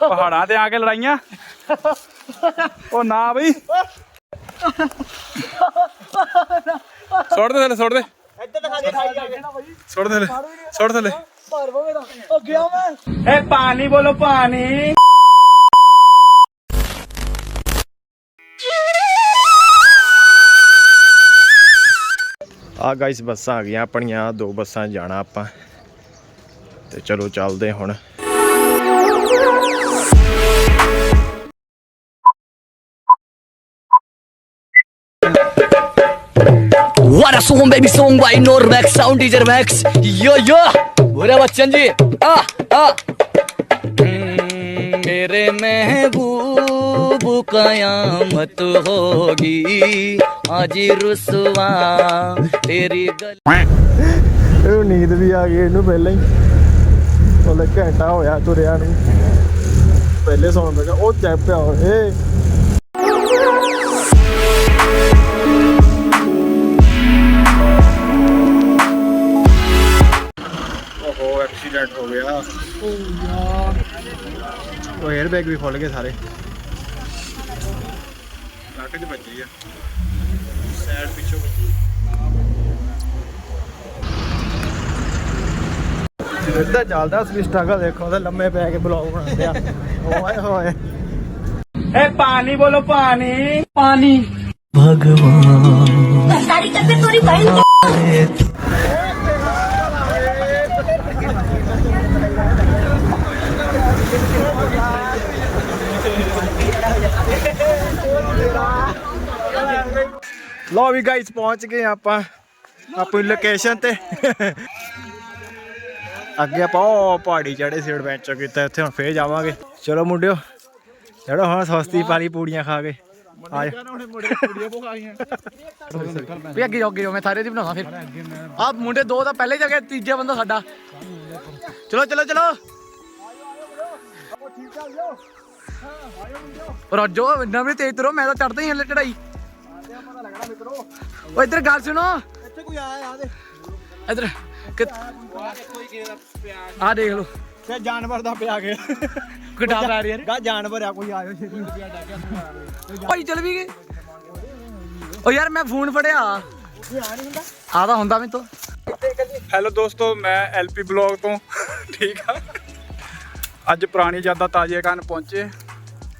ਪਹਾੜਾਂ ਤੇ ਆ ਕੇ ਲੜਾਈਆਂ। ਉਹ ਨਾ ਬਈ। ਸੁੱਟ ਦੇ ਥੱਲੇ ਸੁੱਟ ਦੇ। ਇੱਧਰ ਦਿਖਾ ਦੇ ਖਾਈ ਜਾ ਕੇ। ਸੁੱਟ ਦੇ ਥੱਲੇ ਸੁੱਟ ਥੱਲੇ। ਭਰ ਪਵੇ ਦਾ ਉਹ ਗਿਆ ਮੈਂ। ਏ ਪਾਣੀ ਬੋਲੋ ਪਾਣੀ। ਆ ਗਾਇਸ ਬੱਸਾਂ ਆ ਗਈਆਂ ਆਪਣੀਆਂ ਦੋ ਬੱਸਾਂ ਜਾਣਾ ਆਪਾਂ। ਤੇ ਚਲੋ ਚੱਲਦੇ ਹੁਣ। What a song baby song by Normax Sound Teacher Max Yo yo What up Bachchan ji आ आ हम्म, मेरे महबूब कयामत होगी आज रुसवा तेरी गल ਇਹਨੂੰ ਨੀਂਦ ਵੀ ਆ ਗਈ ਇਹਨੂੰ ਪਹਿਲਾਂ ਹੀ ਉਹਲੇ ਘੰਟਾ ਹੋਇਆ ਤੁਰਿਆ ਨੂੰ ਪਹਿਲੇ ਸੌਣ ਲੱਗਾ ਉਹ ਚੱਪ ਪਿਆ ਓਏ ਐਕਸੀਡੈਂਟ ਹੋ ਗਿਆ। ਓ ਯਾਰ ਉਹ 에ਅਰ ਵੀ ਖੁੱਲ ਗਏ ਸਾਰੇ। ਲੱਕ 'ਚ ਵੱਜੀ ਆ। ਸਾਈਡ ਪਿੱਛੋਂ ਇੱਦਾਂ ਚੱਲਦਾ ਅਸਲੀ ਸਟਰਗਲ ਦੇਖੋ ਤਾਂ ਲੰਮੇ ਪੈ ਕੇ ਬਲੌਗ ਬਣਾਉਂਦੇ ਆ ਓਏ ਹੋਏ। ਏ ਪਾਣੀ ਬੋਲੋ ਪਾਣੀ। ਪਾਣੀ। ਭਗਵਾਨ। ਸਾਰੀ ਕੱਪੇ ਤੋਰੀ ਬਹਿਨ ਲੋ ਵੀ ਗਾਇਸ ਪਹੁੰਚ ਗਏ ਆਪਾਂ, ਆਪਣੀ ਲੋਕੇਸ਼ਨ ਤੇ। ਅੱਗੇ ਆਪਾਂ ਉਹ ਪਹਾੜੀ ਚੜੇ ਸੀ ਐਡਵੈਂਚਰ ਕੀਤਾ, ਇੱਥੇ ਹੁਣ ਫੇਰ ਜਾਵਾਂਗੇ। ਚਲੋ ਮੁੰਡਿਓ ਚੜੋ ਹੁਣ ਸਸਤੀ ਪਾਲੀ ਪੂੜੀਆਂ ਖਾ ਕੇ। ਆ ਵੀ ਅੱਗੇ ਜਾਓ ਅੱਗੇ ਜਾਓ, ਮੈਂ ਸਾਰੇ ਦੀ ਬਣਾਉਣਾ ਫਿਰ। ਆਹ ਮੁੰਡੇ ਦੋ ਤਾਂ ਪਹਿਲੇ ਜਗ੍ਹਾ, ਤੀਜਾ ਬੰਦਾ ਸਾਡਾ। ਚਲੋ ਚਲੋ ਚਲੋ। ਰੱਜੋ ਇੰਨਾ ਵੀ ਤੇਜ਼ ਤਰੋ, ਮੈਂ ਤਾਂ ਚੜਦਾ ਹੀ ਹਲੇ ਚੜਾਈ ਓ ਇੱਧਰ ਗੱਲ ਸੁਣੋ। ਇੱਥੇ ਕੋਈ ਆਇਆ ਆ ਦੇ ਇੱਧਰ ਕਿ- ਆਹ ਦੇਖ ਲਓ। ਤੇ ਜਾਨਵਰ ਦਾ ਪਿਆ ਗਿਆ ਕਿੱਡਾ ਪੈ ਰਿਹਾ ਗਾ ਜਾਨਵਰ ਆ ਕੋਈ ਆਇਓ ਛੇਤੀ। ਓਏ ਚਲ ਵੀ ਗਏ। ਓ ਯਾਰ ਮੈਂ ਫੋਨ ਫੜਿਆ। ਆ ਤਾਂ ਹੁੰਦਾ ਮੈਨੂੰ ਤੋਂ। ਹੈਲੋ ਦੋਸਤੋ ਮੈਂ ਐਲਪੀ ਬਲੌਗ ਤੋਂ ਠੀਕ ਆ। ਅੱਜ ਪੁਰਾਣੀ ਯਾਦਾਂ ਤਾਜ਼ੀਆਂ ਕਰਨ ਪਹੁੰਚੇ।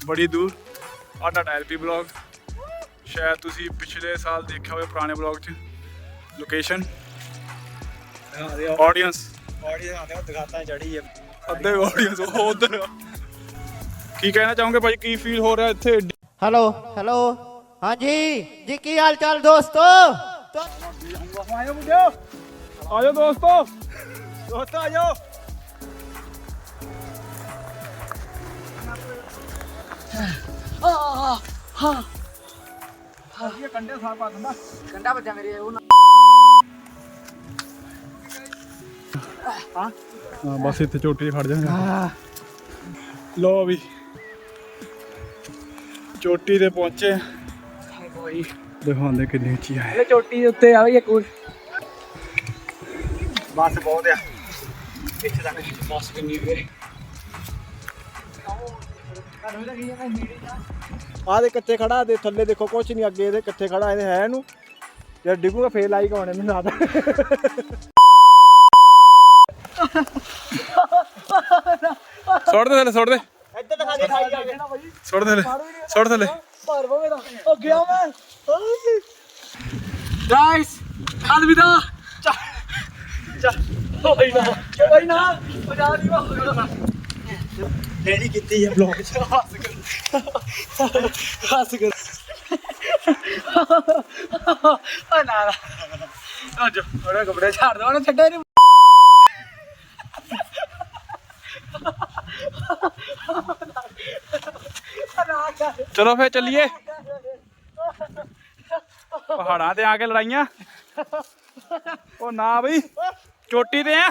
ਬੜੀ ਦੂਰ। ਤੁਹਾਡਾ ਐਲਪੀ ਬਲੌਗ। ਸ਼ਾਇਦ ਤੁਸੀਂ ਪਿਛਲੇ ਸਾਲ ਦੇਖਿਆ ਹੋਵੇ ਪੁਰਾਣੇ ਬਲੌਗ 'ਚ ਲੋਕੇਸ਼ਨ ਆਡੀਅנס ਆਡੀਅנס ਕੀ ਕਹਿਣਾ ਚਾਹੋਗੇ ਭਾਈ ਕੀ ਫੀਲ ਹੋ ਰਿਹਾ ਇੱਥੇ? ਹੈਲੋ ਹੈਲੋ ਹਾਂਜੀ ਜੀ ਕੀ ਹਾਲ ਚਾਲ ਦੋਸਤੋ? ਆਇਓ ਦੋਸਤੋ। ਦੋਸਤੋ ਆਇਓ ਆ ਹਾਂ। ਕੰਡਾ ਵੱਜਾ ਮੇਰੇ ਉਹ ਹਾਂ? ਬਸ ਇੱਥੇ ਚੋਟੀ 'ਤੇ ਖੜ ਲੋ ਵੀ। ਚੋਟੀ ਤੇ ਪਹੁੰਚੇ। ਕੋਈ ਦਿਖਾਉਂਦੇ ਕਿੰਨੀ ਉੱਚੀ ਆ। ਇਹ ਚੋਟੀ ਦੇ ਉੱਤੇ ਆ ਇੱਕ ਕੋਈ ਬਸ ਬਹੁਤ ਆ। ਬਸ ਕਿੰਨੀ ਵੇ ਆ ਦੇ ਕਿੱਥੇ ਖੜਾ ਦੇ ਥੱਲੇ ਦੇਖੋ ਕੁਛ ਨਹੀਂ ਅੱਗੇ ਇਹਦੇ ਕਿੱਥੇ ਖੜਾ ਇਹਦੇ ਹੈ ਇਹਨੂੰ ਜੇ ਡਿੱਗੂਗਾ ਫੇਰ ਲਾਈ ਕਵਾਣੇ ਮੈਨੂੰ ਆਦਾ ਸੁੱਟ ਦੇ ਥੱਲੇ ਸੁੱਟ ਦੇ। ਇੱਧਰ ਦਿਖਾ ਦੇ ਖਾਈ ਜਾ ਸੁੱਟ ਦੇ ਥੱਲੇ ਸੁੱਟ ਥੱਲੇ। ਭਰ ਪਵੇ ਦਾ ਉਹ ਗਿਆ ਮੈਂ। ਗਾਇਸ ਅਲਵਿਦਾ। ਓਏ ਨਾ। ਓਏ ਨਾ। ਬਜਾ ਦੀ ਵਾ ਲੈਣੀ ਕੀਤੀ ਹੈ ਬਲੌਗ ਚ। ਹੱਸ ਕਰ ਹੱਸ ਕਰ ਓ ਨਾ ਨਾ। ਅੱਜ ਉਹਨੇ ਕੱਪੜੇ ਛੱਡ ਦੋ, ਉਹਨੇ ਛੱਡੇ ਨਹੀਂ ਚਲੋ ਫੇਰ ਚੱਲੀਏ। ਪਹਾੜਾਂ ਤੇ ਆ ਕੇ ਲੜਾਈਆਂ। ਉਹ ਨਾ ਬਈ, ਚੋਟੀ ਤੇ ਆ।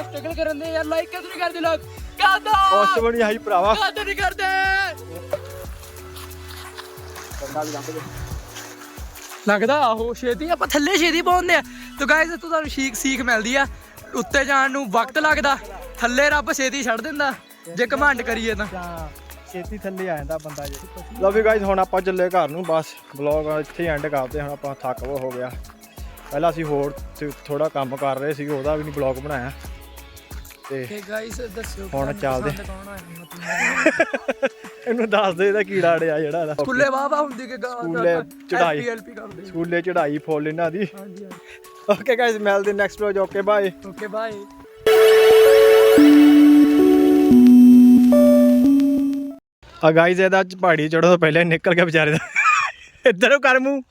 ਇੰਨਾ ਸਟਰਗਲ ਕਰਨ ਦੇ ਯਾਰ ਲਾਈਕ ਕਿਉਂ ਨਹੀਂ ਕਰਦੇ ਲੋਕ? ਕਾਹਦਾ? ਉਸ ਬੜੀ ਆਈ ਭਰਾਵਾ। ਕਾਹਦਾ ਨਹੀਂ ਕਰਦੇ? ਲੱਗਦਾ ਆਹੋ ਛੇਤੀ ਆਪਾਂ ਥੱਲੇ ਛੇਤੀ ਪਹੁੰਚਦੇ ਆ। ਤੇ ਗਾਇਸ ਇੱਥੋਂ ਤੁਹਾਨੂੰ ਸੀਖ ਸੀਖ ਮਿਲਦੀ ਆ। ਉੱਤੇ ਜਾਣ ਨੂੰ ਵਕਤ ਲੱਗਦਾ। ਥੱਲੇ ਰੱਬ ਛੇਤੀ ਛੱਡ ਦਿੰਦਾ। ਜੇ ਘਮੰਡ ਕਰੀਏ ਤਾਂ। ਛੇਤੀ ਥੱਲੇ ਆ ਜਾਂਦਾ ਬੰਦਾ ਜੀ। ਲਓ ਵੀ ਗਾਇਜ਼ ਹੁਣ ਆਪਾਂ ਚੱਲੇ ਘਰ ਨੂੰ। ਬਸ ਵਲੌਗ ਇੱਥੇ ਐਂਡ ਕਰਦੇ ਹੁਣ ਆਪਾਂ ਥੱਕ ਹੋ ਗਿਆ। ਪਹਿਲਾਂ ਅਸੀਂ ਹੋਰ ਥੋੜਾ ਕੰਮ ਕਰ ਰਹੇ ਸੀ ਉਹਦਾ ਵੀ ਨਹੀਂ ਵਲੌਗ ਬਣਾਇਆ। ਤੇ ਗਾਇਸ ਦੱਸਿਓ ਹੁਣ ਚੱਲਦੇ। ਇਹਨੂੰ ਦੱਸ ਦੇ ਇਹਦਾ ਕੀੜਾ ਅੜਿਆ ਜਿਹੜਾ ਇਹਦਾ। ਸਕੂਲੇ ਵਾਵਾ ਹੁੰਦੀ ਕਿ ਗਾ ਸਕੂਲੇ ਚੜਾਈ। ਐਲਪੀ ਕਰਦੇ। ਸਕੂਲੇ ਚੜਾਈ ਫੁੱਲ ਇਹਨਾਂ ਦੀ। ਹਾਂਜੀ ਓਕੇ ਗਾਇਜ਼ ਮਿਲਦੇ next vlog okay bye okay bye ਆ ਗਾਇਜ਼ ਇਹਦਾ ਪਹਾੜੀ ਚੜ੍ਹਨ ਤੋਂ ਪਹਿਲਾਂ ਨਿਕਲ ਗਿਆ ਵਿਚਾਰੇ ਦਾ। ਇੱਧਰ ਕਰ ਮੂੰਹ।